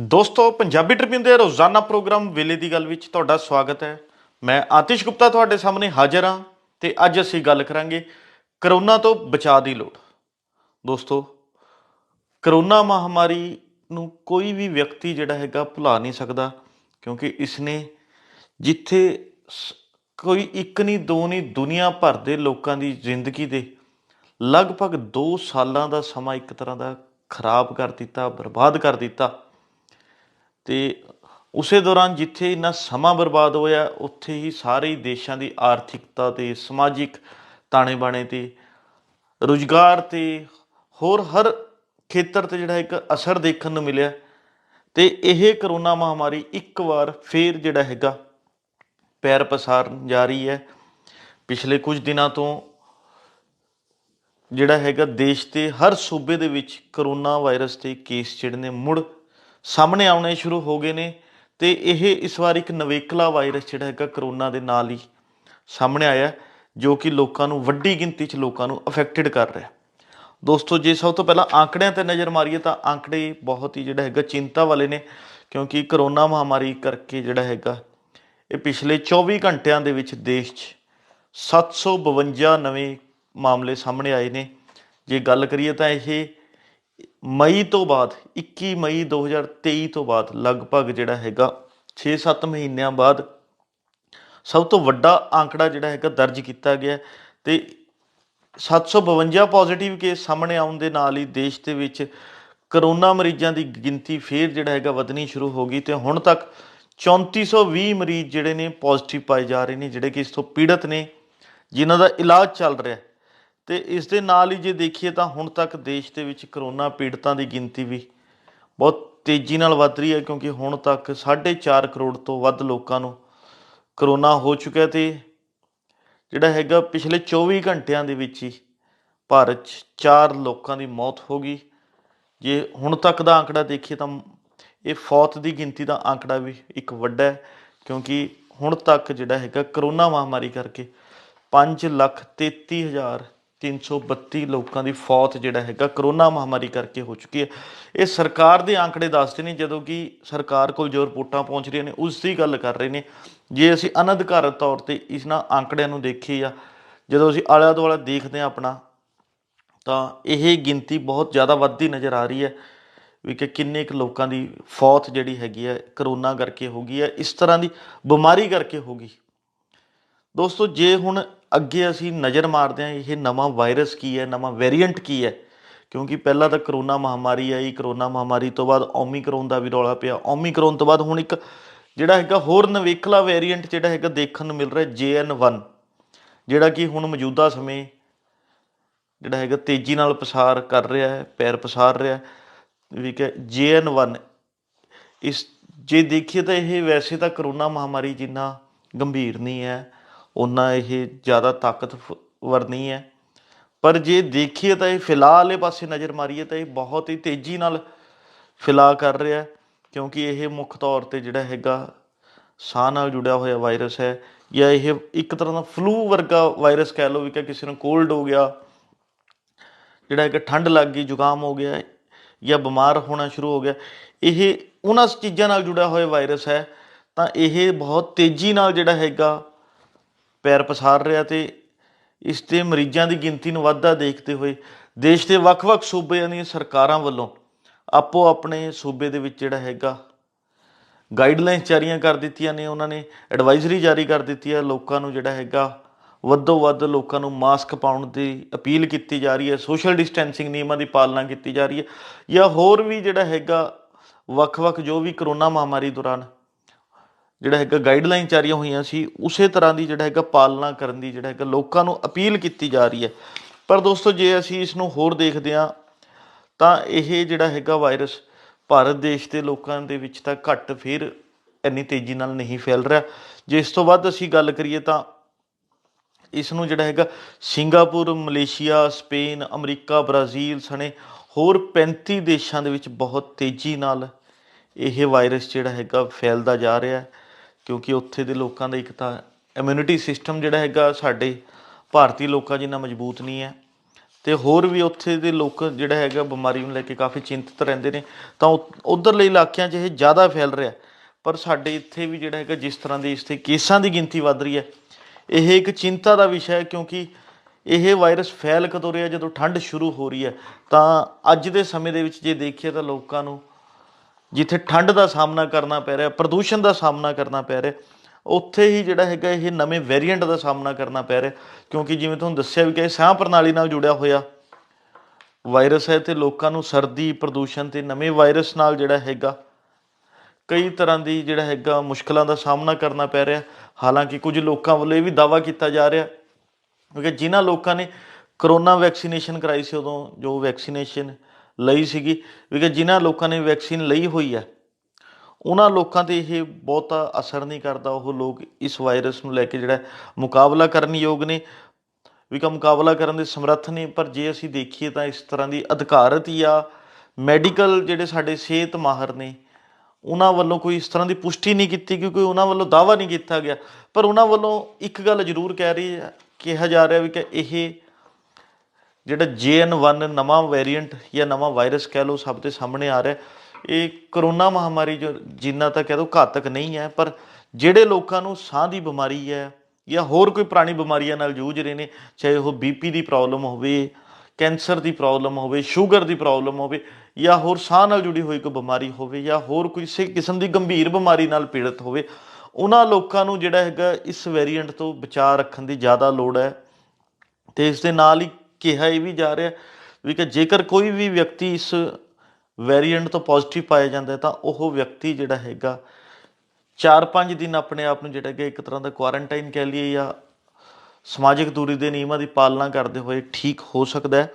ਦੋਸਤੋ, ਪੰਜਾਬੀ ਟ੍ਰਿਬਿਊਨ ਦੇ ਰੋਜ਼ਾਨਾ ਪ੍ਰੋਗਰਾਮ ਵੇਲੇ ਦੀ ਗੱਲ ਵਿੱਚ ਤੁਹਾਡਾ ਸਵਾਗਤ ਹੈ। ਮੈਂ ਆਤਿਸ਼ ਗੁਪਤਾ ਤੁਹਾਡੇ ਸਾਹਮਣੇ ਹਾਜ਼ਰ ਹਾਂ ਤੇ ਅੱਜ ਅਸੀਂ ਗੱਲ ਕਰਾਂਗੇ ਕਰੋਨਾ ਤੋਂ ਬਚਾਅ ਦੀ ਲੋੜ। ਦੋਸਤੋ, ਕਰੋਨਾ ਮਹਾਮਾਰੀ ਨੂੰ ਕੋਈ ਵੀ ਵਿਅਕਤੀ ਜਿਹੜਾ ਹੈਗਾ ਭੁਲਾ ਨਹੀਂ ਸਕਦਾ, ਕਿਉਂਕਿ ਇਸ ਨੇ ਜਿੱਥੇ ਸ- ਕੋਈ ਇੱਕ ਨਹੀਂ, ਦੋ ਨਹੀਂ, ਦੁਨੀਆ ਭਰ ਦੇ ਲੋਕਾਂ ਦੀ ਜ਼ਿੰਦਗੀ ਦੇ ਲਗਭਗ 2 ਸਾਲਾਂ ਦਾ ਸਮਾਂ ਇੱਕ ਤਰ੍ਹਾਂ ਦਾ ਖਰਾਬ ਕਰ ਦਿੱਤਾ, ਬਰਬਾਦ ਕਰ ਦਿੱਤਾ। ਤੇ ਉਸੇ ਦੌਰਾਨ ਜਿੱਥੇ ਇੰਨਾ ਸਮਾਂ ਬਰਬਾਦ ਹੋਇਆ, ਉੱਥੇ ਹੀ ਸਾਰੇ ਦੇਸ਼ਾਂ ਦੀ ਆਰਥਿਕਤਾ ਤੇ ਸਮਾਜਿਕ ਤਾਣੇ ਬਾਣੇ ਤੇ ਰੁਜ਼ਗਾਰ ਤੇ ਹੋਰ ਹਰ ਖੇਤਰ ਤੇ ਜਿਹੜਾ ਇੱਕ ਅਸਰ ਦੇਖਣ ਨੂੰ ਮਿਲਿਆ। ਤੇ ਇਹ ਕਰੋਨਾ ਮਹਾਮਾਰੀ ਇੱਕ ਵਾਰ ਫੇਰ ਜਿਹੜਾ ਹੈਗਾ ਪੈਰ ਪਸਾਰਨ ਜਾ ਰਹੀ ਹੈ। ਪਿਛਲੇ ਕੁਝ ਦਿਨਾਂ ਤੋਂ ਜਿਹੜਾ ਹੈਗਾ ਦੇਸ਼ ਦੇ ਹਰ ਸੂਬੇ ਦੇ ਵਿੱਚ ਕਰੋਨਾ ਵਾਇਰਸ 'ਤੇ ਕੇਸ ਜਿਹੜੇ ਨੇ ਮੁੜ ਸਾਹਮਣੇ ਆਉਣੇ ਸ਼ੁਰੂ ਹੋ ਗਏ ਨੇ ਤੇ ਇਹ ਇਸ ਵਾਰ ਇੱਕ ਨਵੇਕਲਾ ਵਾਇਰਸ ਜਿਹੜਾ ਹੈਗਾ ਕਰੋਨਾ ਦੇ ਨਾਲ ਹੀ ਸਾਹਮਣੇ ਆਇਆ ਜੋ ਕਿ ਲੋਕਾਂ ਨੂੰ ਵੱਡੀ ਗਿਣਤੀ 'ਚ ਲੋਕਾਂ ਨੂੰ ਅਫੈਕਟਡ ਕਰ ਰਿਹਾ ਦੋਸਤੋ, ਜੇ ਸਭ ਤੋਂ ਪਹਿਲਾਂ ਆંકੜਿਆਂ ਤੇ ਨਜ਼ਰ ਮਾਰੀਏ ਤਾਂ ਆંકੜੇ ਬਹੁਤ ਹੀ ਜਿਹੜਾ ਹੈਗਾ ਚਿੰਤਾ ਵਾਲੇ ਨੇ, ਕਿਉਂਕਿ ਕਰੋਨਾ ਮਹਾਮਾਰੀ ਕਰਕੇ ਜਿਹੜਾ ਹੈਗਾ ਇਹ ਪਿਛਲੇ 24 ਘੰਟਿਆਂ ਦੇ ਵਿੱਚ ਦੇਸ਼ 'ਚ 752 ਨਵੇਂ ਮਾਮਲੇ ਸਾਹਮਣੇ ਆਏ ਨੇ। ਜੇ ਗੱਲ ਕਰੀਏ ਤਾਂ ਇਹ ਮਈ ਤੋਂ ਬਾਅਦ 21 ਮਈ 2023 ਤੋਂ ਬਾਅਦ ਲਗਭਗ ਜਿਹੜਾ ਹੈਗਾ 6-7 ਮਹੀਨਿਆਂ ਬਾਅਦ ਸਭ ਤੋਂ ਵੱਡਾ ਆંકੜਾ ਜਿਹੜਾ ਹੈਗਾ ਦਰਜ ਕੀਤਾ ਗਿਆ ਹੈ ਤੇ 752 ਪੋਜ਼ਿਟਿਵ ਕੇਸ ਸਾਹਮਣੇ ਆਉਣ ਦੇ ਨਾਲ ਹੀ ਦੇਸ਼ ਦੇ ਵਿੱਚ ਕਰੋਨਾ ਮਰੀਜ਼ਾਂ ਦੀ ਗਿਣਤੀ ਫੇਰ ਜਿਹੜਾ ਹੈਗਾ ਵਧਣੀ ਸ਼ੁਰੂ ਹੋ ਗਈ ਤੇ ਹੁਣ ਤੱਕ 3420 ਮਰੀਜ਼ ਜਿਹੜੇ ਨੇ ਪੋਜ਼ਿਟਿਵ ਪਾਏ ਜਾ ਰਹੇ ਨੇ, ਜਿਹੜੇ ਕਿ ਇਸ ਤੋਂ ਪੀੜਤ ਨੇ, ਜਿਨ੍ਹਾਂ ਦਾ ਇਲਾਜ ਚੱਲ ਰਿਹਾ ਹੈ। ਤੇ ਇਸ ਦੇ ਨਾਲ ਹੀ ਜੇ ਦੇਖੀਏ ਤਾਂ ਹੁਣ ਤੱਕ ਦੇਸ਼ ਦੇ ਵਿੱਚ ਕਰੋਨਾ ਪੀੜਤਾਂ ਦੀ ਗਿਣਤੀ ਵੀ ਬਹੁਤ ਤੇਜ਼ੀ ਨਾਲ ਵੱਧ ਰਹੀ ਹੈ, ਕਿਉਂਕਿ ਹੁਣ ਤੱਕ 4.5 ਕਰੋੜ ਤੋਂ ਵੱਧ ਲੋਕਾਂ ਨੂੰ ਕਰੋਨਾ ਹੋ ਚੁੱਕਿਆ ਤੇ ਜਿਹੜਾ ਹੈਗਾ ਪਿਛਲੇ 24 ਘੰਟਿਆਂ ਦੇ ਵਿੱਚ ਹੀ ਭਾਰਤ 'ਚ 4 ਲੋਕਾਂ ਦੀ ਮੌਤ ਹੋ ਗਈ। ਜੇ ਹੁਣ ਤੱਕ ਦਾ ਆંકੜਾ ਦੇਖੀਏ ਤਾਂ ਇਹ ਫੌਤ ਦੀ ਗਿਣਤੀ ਦਾ ਆંકੜਾ ਵੀ ਇੱਕ ਵੱਡਾ ਹੈ, ਕਿਉਂਕਿ ਹੁਣ ਤੱਕ ਜਿਹੜਾ ਹੈਗਾ ਕਰੋਨਾ ਮਹਾਮਾਰੀ ਕਰਕੇ 5 ਲੱਖ 33 ਹਜ਼ਾਰ 332 ਲੋਕਾਂ ਦੀ ਫੌਤ ਜਿਹੜਾ ਹੈਗਾ ਕਰੋਨਾ ਮਹਾਮਾਰੀ ਕਰਕੇ ਹੋ ਚੁੱਕੀ ਹੈ। ਇਹ ਸਰਕਾਰ ਦੇ ਆંકੜੇ ਦੱਸਦੇ ਨੇ, ਜਦੋਂ ਕਿ ਸਰਕਾਰ ਕੋਲ ਜੋ ਰਿਪੋਰਟਾਂ ਪਹੁੰਚ ਰਹੀਆਂ ਨੇ, ਉਸ ਦੀ ਗੱਲ ਕਰ ਰਹੇ ਨੇ। ਜੇ ਅਸੀਂ ਅਨਧਿਕਾਰਤ ਤੌਰ ਤੇ ਇਹਨਾਂ ਆંકੜਿਆਂ ਨੂੰ ਦੇਖੀਏ ਆ ਜਦੋਂ ਅਸੀਂ ਆਲਾ ਦੁਆਲਾ ਦੇਖਦੇ ਹਾਂ ਆਪਣਾ, ਤਾਂ ਇਹ ਗਿਣਤੀ ਬਹੁਤ ਜ਼ਿਆਦਾ ਵੱਧਦੀ ਨਜ਼ਰ ਆ ਰਹੀ ਹੈ ਵੀ ਕਿ ਕਿੰਨੇ ਕੁ ਲੋਕਾਂ ਦੀ ਫੌਤ ਜਿਹੜੀ ਹੈਗੀ ਹੈ, ਕਰੋਨਾ ਕਰਕੇ ਹੋ ਗਈ ਹੈ, ਇਸ ਤਰ੍ਹਾਂ ਦੀ ਬਿਮਾਰੀ ਕਰਕੇ ਹੋ ਗਈ। ਦੋਸਤੋ, ਜੇ ਹੁਣ ਅੱਗੇ ਅਸੀਂ ਨਜ਼ਰ ਮਾਰਦੇ ਹਾਂ, ਇਹ ਨਵਾਂ ਵਾਇਰਸ ਕੀ ਹੈ, ਨਵਾਂ ਵੇਰੀਐਂਟ ਕੀ ਹੈ? ਕਿਉਂਕਿ ਪਹਿਲਾਂ ਤਾਂ ਕਰੋਨਾ ਮਹਾਮਾਰੀ ਆਈ, ਕਰੋਨਾ ਮਹਾਮਾਰੀ ਤੋਂ ਬਾਅਦ ਓਮੀਕਰੋਨ ਦਾ ਵੀ ਰੌਲਾ ਪਿਆ। ਓਮੀਕਰੋਨ ਤੋਂ ਬਾਅਦ ਹੁਣ ਇੱਕ ਜਿਹੜਾ ਹੈਗਾ ਹੋਰ ਨਵੇਕਲਾ ਵੇਰੀਐਂਟ ਜਿਹੜਾ ਹੈਗਾ ਦੇਖਣ ਨੂੰ ਮਿਲ ਰਿਹਾ JN1 ਜਿਹੜਾ ਕਿ ਹੁਣ ਮੌਜੂਦਾ ਸਮੇਂ ਜਿਹੜਾ ਹੈਗਾ ਤੇਜ਼ੀ ਨਾਲ ਪਸਾਰ ਕਰ ਰਿਹਾ ਹੈ, ਪੈਰ ਪਸਾਰ ਰਿਹਾ ਹੈ। ਵੀ ਕਿ JN1 ਇਸ ਜੇ ਦੇਖੀਏ ਤਾਂ ਇਹ ਵੈਸੇ ਤਾਂ ਕਰੋਨਾ ਮਹਾਮਾਰੀ ਜਿੰਨਾ ਗੰਭੀਰ ਨਹੀਂ ਹੈ ਉਹਨਾਂ ਇਹ ਜ਼ਿਆਦਾ ਤਾਕਤਵਰ ਨਹੀਂ ਹੈ। ਪਰ ਜੇ ਦੇਖੀਏ ਤਾਂ ਇਹ ਫਿਲਹਾਲ ਵਾਲੇ ਪਾਸੇ ਨਜ਼ਰ ਮਾਰੀਏ ਤਾਂ ਇਹ ਬਹੁਤ ਹੀ ਤੇਜ਼ੀ ਨਾਲ ਫਿਲਾ ਕਰ ਰਿਹਾ ਕਿਉਂਕਿ ਇਹ ਮੁੱਖ ਤੌਰ ਤੇ ਜਿਹੜਾ ਹੈਗਾ ਸਾਹ ਨਾਲ ਜੁੜਿਆ ਹੋਇਆ ਵਾਇਰਸ ਹੈ ਜਾਂ ਇਹ ਇੱਕ ਤਰ੍ਹਾਂ ਦਾ ਫਲੂ ਵਰਗਾ ਵਾਇਰਸ ਕਹਿ ਲਓ ਵੀ ਕਿ ਕਿਸੇ ਨੂੰ ਕੋਲਡ ਹੋ ਗਿਆ, ਜਿਹੜਾ ਕਿ ਠੰਡ ਲੱਗ ਗਈ, ਜ਼ੁਕਾਮ ਹੋ ਗਿਆ ਜਾਂ ਬਿਮਾਰ ਹੋਣਾ ਸ਼ੁਰੂ ਹੋ ਗਿਆ, ਇਹ ਉਹਨਾਂ ਚੀਜ਼ਾਂ ਨਾਲ ਜੁੜਿਆ ਹੋਇਆ ਵਾਇਰਸ ਹੈ ਤਾਂ ਇਹ ਬਹੁਤ ਤੇਜ਼ੀ ਨਾਲ ਜਿਹੜਾ ਹੈਗਾ ਪੈਰ ਪਸਾਰ ਰਿਹਾ ਤੇ ਇਸ ਤੇ ਮਰੀਜ਼ਾਂ ਦੀ ਗਿਣਤੀ ਨੂੰ ਵਾਧਾ ਦੇਖਦੇ ਹੋਏ ਦੇਸ਼ ਦੇ ਵੱਖ-ਵੱਖ ਸੂਬਿਆਂ ਦੀਆਂ ਸਰਕਾਰਾਂ ਵੱਲੋਂ ਆਪੋ ਆਪਣੇ ਸੂਬੇ ਦੇ ਵਿੱਚ ਜਿਹੜਾ ਹੈਗਾ ਗਾਈਡਲਾਈਨਸ ਜਾਰੀਆਂ ਕਰ ਦਿੱਤੀਆਂ ਨੇ, ਉਹਨਾਂ ਨੇ ਐਡਵਾਈਜ਼ਰੀ ਜਾਰੀ ਕਰ ਦਿੱਤੀ ਹੈ। ਲੋਕਾਂ ਨੂੰ ਜਿਹੜਾ ਹੈਗਾ ਵੱਧੋ ਵੱਧ ਲੋਕਾਂ ਨੂੰ ਮਾਸਕ ਪਾਉਣ ਦੀ ਅਪੀਲ ਕੀਤੀ ਜਾ ਰਹੀ ਹੈ। ਸੋਸ਼ਲ ਡਿਸਟੈਂਸਿੰਗ ਨਿਯਮਾਂ ਦੀ ਪਾਲਣਾ ਕੀਤੀ ਜਾ ਰਹੀ ਹੈ। ਜਾਂ ਹੋਰ ਵੀ ਜਿਹੜਾ ਹੈਗਾ ਵੱਖ-ਵੱਖ ਜੋ ਵੀ ਕਰੋਨਾ ਮਹਾਮਾਰੀ ਦੌਰਾਨ ਜਿਹੜਾ ਹੈਗਾ ਗਾਈਡਲਾਈਨ ਜਾਰੀਆਂ ਹੋਈਆਂ ਸੀ, ਉਸੇ ਤਰ੍ਹਾਂ ਦੀ ਜਿਹੜਾ ਹੈਗਾ ਪਾਲਣਾ ਕਰਨ ਦੀ ਜਿਹੜਾ ਹੈਗਾ ਲੋਕਾਂ ਨੂੰ ਅਪੀਲ ਕੀਤੀ ਜਾ ਰਹੀ ਹੈ। ਪਰ ਦੋਸਤੋ, ਜੇ ਅਸੀਂ ਇਸ ਨੂੰ ਹੋਰ ਦੇਖਦੇ ਹਾਂ, ਤਾਂ ਇਹ ਜਿਹੜਾ ਹੈਗਾ ਵਾਇਰਸ ਭਾਰਤ ਦੇਸ਼ ਦੇ ਲੋਕਾਂ ਦੇ ਵਿੱਚ ਤਾਂ ਘੱਟ ਫਿਰ ਇੰਨੀ ਤੇਜ਼ੀ ਨਾਲ ਨਹੀਂ ਫੈਲ ਰਿਹਾ। ਜੇ ਇਸ ਤੋਂ ਵੱਧ ਅਸੀਂ ਗੱਲ ਕਰੀਏ ਤਾਂ ਇਸ ਨੂੰ ਜਿਹੜਾ ਹੈਗਾ Singapore, Malaysia, Spain, America, Brazil ਸਣੇ ਹੋਰ 35 ਦੇਸ਼ਾਂ ਦੇ ਵਿੱਚ ਬਹੁਤ ਤੇਜ਼ੀ ਨਾਲ ਇਹ ਵਾਇਰਸ ਜਿਹੜਾ ਹੈਗਾ ਫੈਲਦਾ ਜਾ ਰਿਹਾ ਹੈ। ਕਿਉਂਕਿ ਉੱਥੇ ਦੇ ਲੋਕਾਂ ਦਾ ਇੱਕ ਤਾਂ ਇਮਿਊਨਿਟੀ ਸਿਸਟਮ ਜਿਹੜਾ ਹੈਗਾ ਸਾਡੇ ਭਾਰਤੀ ਲੋਕਾਂ ਜਿੰਨਾ ਮਜ਼ਬੂਤ ਨਹੀਂ ਹੈ ਤੇ ਹੋਰ ਵੀ ਉੱਥੇ ਦੇ ਲੋਕ ਜਿਹੜਾ ਹੈਗਾ ਬਿਮਾਰੀ ਨੂੰ ਲੈ ਕੇ ਕਾਫੀ ਚਿੰਤਤ ਰਹਿੰਦੇ ਨੇ, ਤਾਂ ਉਧਰਲੇ ਇਲਾਕਿਆਂ 'ਚ ਇਹ ਜ਼ਿਆਦਾ ਫੈਲ ਰਿਹਾ। ਪਰ ਸਾਡੇ ਇੱਥੇ ਵੀ ਜਿਹੜਾ ਹੈਗਾ ਜਿਸ ਤਰ੍ਹਾਂ ਦੀ ਇੱਥੇ ਕੇਸਾਂ ਦੀ ਗਿਣਤੀ ਵੱਧ ਰਹੀ ਹੈ, ਇਹ ਇੱਕ ਚਿੰਤਾ ਦਾ ਵਿਸ਼ਾ ਹੈ ਕਿਉਂਕਿ ਇਹ ਵਾਇਰਸ ਫੈਲ ਕਦੋਂ ਰਿਹਾ? ਜਦੋਂ ਠੰਡ ਸ਼ੁਰੂ ਹੋ ਰਹੀ ਹੈ, ਤਾਂ ਅੱਜ ਦੇ ਸਮੇਂ ਦੇ ਵਿੱਚ ਜੇ ਦੇਖੀਏ ਤਾਂ ਲੋਕਾਂ ਨੂੰ ਜਿੱਥੇ ਠੰਡ ਦਾ ਸਾਹਮਣਾ ਕਰਨਾ ਪੈ ਰਿਹਾ, ਪ੍ਰਦੂਸ਼ਣ ਦਾ ਸਾਹਮਣਾ ਕਰਨਾ ਪੈ ਰਿਹਾ, ਉੱਥੇ ਹੀ ਜਿਹੜਾ ਹੈਗਾ ਇਹ ਨਵੇਂ ਵੇਰੀਐਂਟ ਦਾ ਸਾਹਮਣਾ ਕਰਨਾ ਪੈ ਰਿਹਾ, ਕਿਉਂਕਿ ਜਿਵੇਂ ਤੁਹਾਨੂੰ ਦੱਸਿਆ ਵੀ ਕਿ ਇਹ ਸਾਹ ਪ੍ਰਣਾਲੀ ਨਾਲ ਜੁੜਿਆ ਹੋਇਆ। ਵਾਇਰਸ ਹੈ ਤੇ ਲੋਕਾਂ ਨੂੰ ਸਰਦੀ, ਪ੍ਰਦੂਸ਼ਣ ਤੇ ਨਵੇਂ ਵਾਇਰਸ ਨਾਲ ਜਿਹੜਾ ਹੈਗਾ, ਕਈ ਤਰ੍ਹਾਂ ਦੀ ਜਿਹੜਾ ਹੈਗਾ ਮੁਸ਼ਕਲਾਂ ਦਾ ਸਾਹਮਣਾ ਕਰਨਾ ਪੈ ਰਿਹਾ। ਹਾਲਾਂਕਿ ਕੁਝ ਲੋਕਾਂ ਵੱਲੋਂ ਇਹ ਵੀ ਦਾਵਾ ਕੀਤਾ ਜਾ ਰਿਹਾ, ਕਿਉਂਕਿ ਜਿਨ੍ਹਾਂ ਲੋਕਾਂ ਨੇ ਕਰੋਨਾ ਵੈਕਸੀਨੇਸ਼ਨ ਕਰਾਈ ਸੀ, ਉਦੋਂ ਜੋ ਵੈਕਸੀਨੇਸ਼ਨ ਲਈ ਸੀਗੀ ਕਿਉਂਕਿ ਜਿਨ੍ਹਾਂ ਲੋਕਾਂ ਨੇ ਵੈਕਸੀਨ ਲਈ ਹੋਈ ਹੈ ਉਹਨਾਂ ਲੋਕਾਂ ਤੇ ਇਹ ਬਹੁਤਾ ਅਸਰ ਨਹੀਂ ਕਰਦਾ ਉਹ ਲੋਕ ਇਸ ਵਾਇਰਸ ਨੂੰ ਲੈ ਕੇ ਜਿਹੜਾ ਮੁਕਾਬਲਾ ਕਰਨ ਯੋਗ ਨੇ, ਵੀ ਕਾ ਮੁਕਾਬਲਾ ਕਰਨ ਦੇ ਸਮਰੱਥ ਨੇ, ਪਰ ਜੇ ਅਸੀਂ ਦੇਖੀਏ ਤਾਂ ਇਸ ਤਰ੍ਹਾਂ ਦੀ ਅਧਿਕਾਰਤ ਜਾਂ ਮੈਡੀਕਲ ਜਿਹੜੇ ਸਾਡੇ ਸਿਹਤ ਮਾਹਰ ਨੇ, ਉਹਨਾਂ ਵੱਲੋਂ ਕੋਈ ਇਸ ਤਰ੍ਹਾਂ ਦੀ ਪੁਸ਼ਟੀ ਨਹੀਂ ਕੀਤੀ ਕਿਉਂਕਿ ਉਹਨਾਂ ਵੱਲੋਂ ਦਾਵਾ ਨਹੀਂ ਕੀਤਾ ਗਿਆ, ਪਰ ਉਹਨਾਂ ਵੱਲੋਂ ਇੱਕ ਗੱਲ ਜ਼ਰੂਰ ਕਹਿ ਰਹੀ ਹੈ, ਕਿਹਾ ਜਾ ਰਿਹਾ ਵੀ ਕਿ ਇਹ ਜਿਹੜਾ JN1 ਨਵਾਂ ਵੇਰੀਐਂਟ ਜਾਂ ਨਵਾਂ ਵਾਇਰਸ ਕਹਿ ਲਓ ਸਭ ਦੇ ਸਾਹਮਣੇ ਆ ਰਿਹਾ ਇਹ ਕਰੋਨਾ ਮਹਾਮਾਰੀ ਜੋ ਜਿੰਨਾ ਤਾਂ ਕਹਿ ਦੋ ਘਾਤਕ ਨਹੀਂ ਹੈ, ਪਰ ਜਿਹੜੇ ਲੋਕਾਂ ਨੂੰ ਸਾਹ ਦੀ ਬਿਮਾਰੀ ਹੈ ਜਾਂ ਹੋਰ ਕੋਈ ਪੁਰਾਣੀ ਬਿਮਾਰੀਆਂ ਨਾਲ ਜੂਝ ਰਹੇ ਨੇ, ਚਾਹੇ ਉਹ ਬੀਪੀ ਦੀ ਪ੍ਰੋਬਲਮ ਹੋਵੇ, ਕੈਂਸਰ ਦੀ ਪ੍ਰੋਬਲਮ ਹੋਵੇ, ਸ਼ੂਗਰ ਦੀ ਪ੍ਰੋਬਲਮ ਹੋਵੇ ਜਾਂ ਹੋਰ ਸਾਹ ਨਾਲ ਜੁੜੀ ਹੋਈ ਕੋਈ ਬਿਮਾਰੀ ਹੋਵੇ ਜਾਂ ਹੋਰ ਕੋਈ ਕਿਸੇ ਕਿਸਮ ਦੀ ਗੰਭੀਰ ਬਿਮਾਰੀ ਨਾਲ ਪੀੜਤ ਹੋਵੇ, ਉਹਨਾਂ ਲੋਕਾਂ ਨੂੰ ਜਿਹੜਾ ਹੈਗਾ ਇਸ ਵੇਰੀਐਂਟ ਤੋਂ ਬਚਾਅ ਰੱਖਣ ਦੀ ਜ਼ਿਆਦਾ ਲੋੜ ਹੈ ਤੇ ਇਸ ਦੇ ਨਾਲ ਹੀ ਕਿਹਾ ਇਹ ਵੀ ਜਾ ਰਿਹਾ ਵੀ ਕਿ ਜੇਕਰ ਕੋਈ ਵੀ ਵਿਅਕਤੀ ਇਸ ਵੈਰੀਐਂਟ ਤੋਂ ਪੋਜ਼ਿਟਿਵ ਪਾਇਆ ਜਾਂਦਾ ਤਾਂ ਉਹ ਵਿਅਕਤੀ ਜਿਹੜਾ ਹੈਗਾ 4-5 ਦਿਨ ਆਪਣੇ ਆਪ ਨੂੰ ਜਿਹੜਾ ਕਿ ਇੱਕ ਤਰ੍ਹਾਂ ਦਾ ਕੁਆਰੰਟਾਈਨ ਕਹਿ ਲਈਏ ਜਾਂ ਸਮਾਜਿਕ ਦੂਰੀ ਦੇ ਨਿਯਮਾਂ ਦੀ ਪਾਲਣਾ ਕਰਦੇ ਹੋਏ ਠੀਕ ਹੋ ਸਕਦਾ ਹੈ।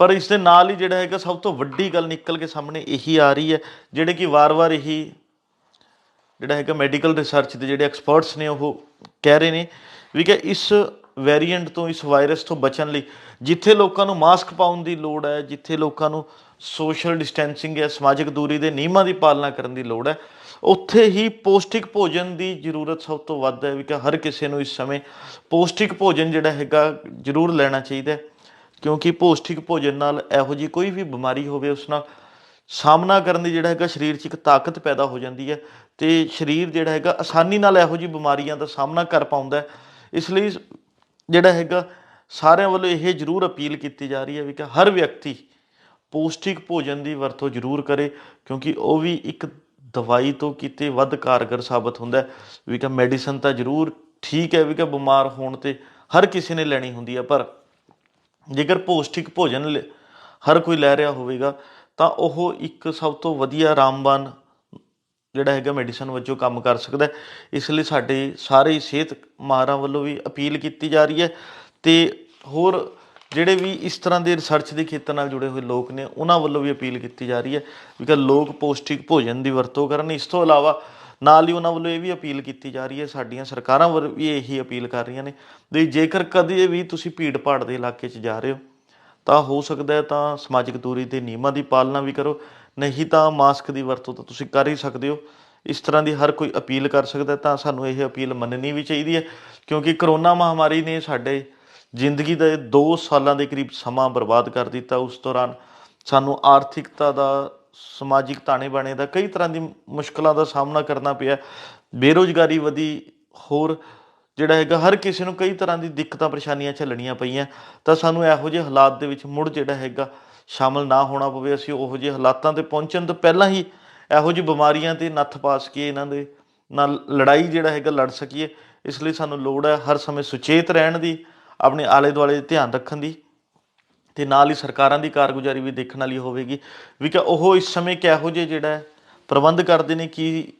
ਪਰ ਇਸ ਦੇ ਨਾਲ ਹੀ ਜਿਹੜਾ ਹੈਗਾ ਸਭ ਤੋਂ ਵੱਡੀ ਗੱਲ ਨਿਕਲ ਕੇ ਸਾਹਮਣੇ ਇਹੀ ਆ ਰਹੀ ਹੈ, ਜਿਹੜੇ ਕਿ ਵਾਰ-ਵਾਰ ਇਹੀ ਜਿਹੜਾ ਹੈਗਾ ਮੈਡੀਕਲ ਰਿਸਰਚ ਦੇ ਜਿਹੜੇ ਐਕਸਪਰਟਸ ਨੇ ਉਹ ਕਹਿ ਰਹੇ ਨੇ ਵੀ ਕਿ ਇਸ ਵੇਰੀਐਂਟ ਤੋਂ, ਇਸ ਵਾਇਰਸ ਤੋਂ ਬਚਣ ਲਈ, ਜਿੱਥੇ ਲੋਕਾਂ ਨੂੰ ਮਾਸਕ ਪਾਉਣ ਦੀ ਲੋੜ ਹੈ, ਜਿੱਥੇ ਲੋਕਾਂ ਨੂੰ ਸੋਸ਼ਲ ਡਿਸਟੈਂਸਿੰਗ ਜਾਂ ਸਮਾਜਿਕ ਦੂਰੀ ਦੇ ਨਿਯਮਾਂ ਦੀ ਪਾਲਣਾ ਕਰਨ ਦੀ ਲੋੜ ਹੈ, ਉੱਥੇ ਹੀ ਪੌਸ਼ਟਿਕ ਭੋਜਨ ਦੀ ਜ਼ਰੂਰਤ ਸਭ ਤੋਂ ਵੱਧ ਹੈ, ਵੀ ਕਿ ਹਰ ਕਿਸੇ ਨੂੰ ਇਸ ਸਮੇਂ ਪੌਸ਼ਟਿਕ ਭੋਜਨ ਜਿਹੜਾ ਹੈਗਾ ਜ਼ਰੂਰ ਲੈਣਾ ਚਾਹੀਦਾ ਹੈ, ਕਿਉਂਕਿ ਪੌਸ਼ਟਿਕ ਭੋਜਨ ਨਾਲ ਇਹੋ ਜੀ ਕੋਈ ਵੀ ਬਿਮਾਰੀ ਹੋਵੇ, ਉਸ ਨਾਲ ਸਾਹਮਣਾ ਕਰਨ ਦੀ ਜਿਹੜਾ ਹੈਗਾ ਸਰੀਰ 'ਚ ਇੱਕ ਤਾਕਤ ਪੈਦਾ ਹੋ ਜਾਂਦੀ ਹੈ ਤੇ ਸਰੀਰ ਜਿਹੜਾ ਹੈਗਾ ਆਸਾਨੀ ਨਾਲ ਇਹੋ ਜੀ ਬਿਮਾਰੀਆਂ ਦਾ ਸਾਹਮਣਾ ਕਰ ਪਾਉਂਦਾ ਇਸ ਲਈ ਜਿਹੜਾ ਹੈਗਾ, ਸਾਰਿਆਂ ਵੱਲੋਂ ਇਹ ਜ਼ਰੂਰ ਅਪੀਲ ਕੀਤੀ ਜਾ ਰਹੀ ਹੈ ਵੀ ਕਿ ਹਰ ਵਿਅਕਤੀ ਪੌਸ਼ਟਿਕ ਭੋਜਨ ਦੀ ਵਰਤੋਂ ਜ਼ਰੂਰ ਕਰੇ, ਕਿਉਂਕਿ ਉਹ ਵੀ ਇੱਕ ਦਵਾਈ ਤੋਂ ਕਿਤੇ ਵੱਧ ਕਾਰਗਰ ਸਾਬਤ ਹੁੰਦਾ ਹੈ ਵੀ ਕਿ ਮੈਡੀਸਨ ਤਾਂ ਜ਼ਰੂਰ ਠੀਕ ਹੈ ਵੀ ਕਿ ਬਿਮਾਰ ਹੋਣ ਤੇ ਹਰ ਕਿਸੇ ਨੇ ਲੈਣੀ ਹੁੰਦੀ ਹੈ, ਪਰ ਜੇਕਰ ਪੌਸ਼ਟਿਕ ਭੋਜਨ ਲ- ਹਰ ਕੋਈ ਲੈ ਰਿਹਾ ਹੋਵੇਗਾ, ਤਾਂ ਉਹ ਇੱਕ ਸਭ ਤੋਂ ਵਧੀਆ ਰਾਮਬਾਨ ਜਿਹੜਾ ਹੈਗਾ ਮੈਡੀਸਨ ਵਜੋਂ ਕੰਮ ਕਰ ਸਕਦਾ ਇਸ ਲਈ ਸਾਡੇ ਸਾਰੇ ਸਿਹਤ ਮਾਹਰਾਂ ਵੱਲੋਂ ਵੀ ਅਪੀਲ ਕੀਤੀ ਜਾ ਰਹੀ ਹੈ ਤੇ ਹੋਰ ਜਿਹੜੇ ਵੀ ਇਸ ਤਰ੍ਹਾਂ ਦੇ ਰਿਸਰਚ ਦੇ ਖੇਤਰ ਨਾਲ ਜੁੜੇ ਹੋਏ ਲੋਕ ਨੇ, ਉਹਨਾਂ ਵੱਲੋਂ ਵੀ ਅਪੀਲ ਕੀਤੀ ਜਾ ਰਹੀ ਹੈ ਵੀ ਕਿ ਲੋਕ ਪੌਸ਼ਟਿਕ ਭੋਜਨ ਦੀ ਵਰਤੋਂ ਕਰਨ। ਇਸ ਤੋਂ ਇਲਾਵਾ ਨਾਲ ਹੀ ਉਹਨਾਂ ਵੱਲੋਂ ਇਹ ਵੀ ਅਪੀਲ ਕੀਤੀ ਜਾ ਰਹੀ ਹੈ, ਸਾਡੀਆਂ ਸਰਕਾਰਾਂ ਵੱਲ ਵੀ ਇਹੀ ਅਪੀਲ ਕਰ ਰਹੀਆਂ ਨੇ। ਵੀ ਜੇਕਰ ਕਦੇ ਵੀ ਤੁਸੀਂ ਭੀੜ ਭਾੜ ਦੇ ਇਲਾਕੇ 'ਚ ਜਾ ਰਹੇ ਹੋ, ਤਾਂ ਹੋ ਸਕਦਾ ਹੈ ਤਾਂ ਸਮਾਜਿਕ ਦੂਰੀ ਦੇ ਨਿਯਮਾਂ ਦੀ ਪਾਲਣਾ ਵੀ ਕਰੋ। ਨਹੀਂ ਤਾਂ ਮਾਸਕ ਦੀ ਵਰਤੋਂ ਤਾਂ ਤੁਸੀਂ ਕਰ ਹੀ ਸਕਦੇ ਹੋ। ਇਸ ਤਰ੍ਹਾਂ ਦੀ ਹਰ ਕੋਈ ਅਪੀਲ ਕਰ ਸਕਦਾ ਤਾਂ ਸਾਨੂੰ ਇਹ ਅਪੀਲ ਮੰਨਣੀ ਵੀ ਚਾਹੀਦੀ ਹੈ, ਕਿਉਂਕਿ ਕਰੋਨਾ ਮਹਾਮਾਰੀ ਨੇ ਸਾਡੇ ਜ਼ਿੰਦਗੀ ਦੇ 2 ਸਾਲਾਂ ਦੇ ਕਰੀਬ ਸਮਾਂ ਬਰਬਾਦ ਕਰ ਦਿੱਤਾ। ਉਸ ਦੌਰਾਨ ਸਾਨੂੰ ਆਰਥਿਕਤਾ ਦਾ, ਸਮਾਜਿਕ ਤਾਣੇ ਬਾਣੇ ਦਾ ਕਈ ਤਰ੍ਹਾਂ ਦੀ ਮੁਸ਼ਕਲਾਂ ਦਾ ਸਾਹਮਣਾ ਕਰਨਾ ਪਿਆ। ਬੇਰੋਜ਼ਗਾਰੀ ਵਧੀ, ਹੋਰ ਜਿਹੜਾ ਹੈਗਾ ਹਰ ਕਿਸੇ ਨੂੰ ਕਈ ਤਰ੍ਹਾਂ ਦੀ ਦਿੱਕਤਾਂ, ਪਰੇਸ਼ਾਨੀਆਂ ਝੱਲਣੀਆਂ ਪਈਆਂ। ਤਾਂ ਸਾਨੂੰ ਇਹੋ ਜਿਹੇ ਹਾਲਾਤ ਦੇ ਵਿੱਚ ਮੁੜ ਜਿਹੜਾ ਹੈਗਾ ਸ਼ਾਮਲ ਨਾ ਹੋਣਾ ਪਵੇ, ਅਸੀਂ ਉਹੋ ਜਿਹੇ ਹਾਲਾਤਾਂ ਤੇ ਪਹੁੰਚਣ ਤੋਂ ਪਹਿਲਾਂ ਹੀ ਇਹੋ ਜਿਹੀ ਬਿਮਾਰੀਆਂ ਤੇ ਨੱਥ ਪਾ ਸਕੀਏ ਇਹਨਾਂ ਦੇ ਨਾਲ ਲੜਾਈ ਜਿਹੜਾ ਹੈਗਾ ਲੜ ਸਕੀਏ। ਇਸ ਲਈ ਸਾਨੂੰ ਲੋੜ ਹੈ ਹਰ ਸਮੇਂ ਸੁਚੇਤ ਰਹਿਣ ਦੀ, ਆਪਣੇ ਆਲੇ ਦੁਆਲੇ ਧਿਆਨ ਰੱਖਣ ਦੀ ਤੇ ਨਾਲ ਹੀ ਸਰਕਾਰਾਂ ਦੀ ਕਾਰਗੁਜ਼ਾਰੀ ਵੀ ਦੇਖਣ ਵਾਲੀ ਹੋਵੇਗੀ। ਵੀ ਕਿ ਉਹ ਇਸ ਸਮੇਂ ਕਿਹੋ ਜਿਹੇ ਜਿਹੜਾ ਪ੍ਰਬੰਧ ਕਰਦੇ ਨੇ, ਕੀ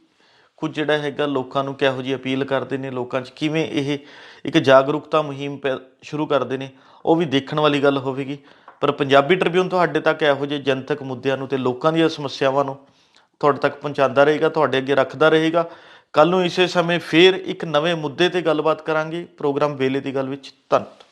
ਕੁਝ ਜਿਹੜਾ ਹੈਗਾ ਲੋਕਾਂ ਨੂੰ ਕਿਹੋ ਜਿਹੀ ਅਪੀਲ ਕਰਦੇ ਨੇ, ਲੋਕਾਂ 'ਚ ਕਿਵੇਂ ਇਹ ਇੱਕ ਜਾਗਰੂਕਤਾ ਮੁਹਿੰਮ ਪੈ- ਸ਼ੁਰੂ ਕਰਦੇ ਨੇ, ਉਹ ਵੀ ਦੇਖਣ ਵਾਲੀ ਗੱਲ ਹੋਵੇਗੀ। ਪਰ ਪੰਜਾਬੀ ਟ੍ਰਿਬਿਊਨ ਤੁਹਾਡੇ ਤੱਕ ਇਹੋ ਜਿਹੇ ਜਨਤਕ ਮੁੱਦਿਆਂ ਨੂੰ ਤੇ ਲੋਕਾਂ ਦੀਆਂ ਸਮੱਸਿਆਵਾਂ ਨੂੰ ਤੁਹਾਡੇ ਤੱਕ ਪਹੁੰਚਾਉਂਦਾ ਰਹੇਗਾ, ਤੁਹਾਡੇ ਅੱਗੇ ਰੱਖਦਾ ਰਹੇਗਾ। ਕੱਲ ਨੂੰ ਇਸੇ ਸਮੇਂ ਫੇਰ ਇੱਕ ਨਵੇਂ ਮੁੱਦੇ ਤੇ ਗੱਲਬਾਤ ਕਰਾਂਗੇ। ਪ੍ਰੋਗਰਾਮ ਵੇਲੇ ਦੀ ਗੱਲ ਵਿੱਚ ਧੰਨਵਾਦ।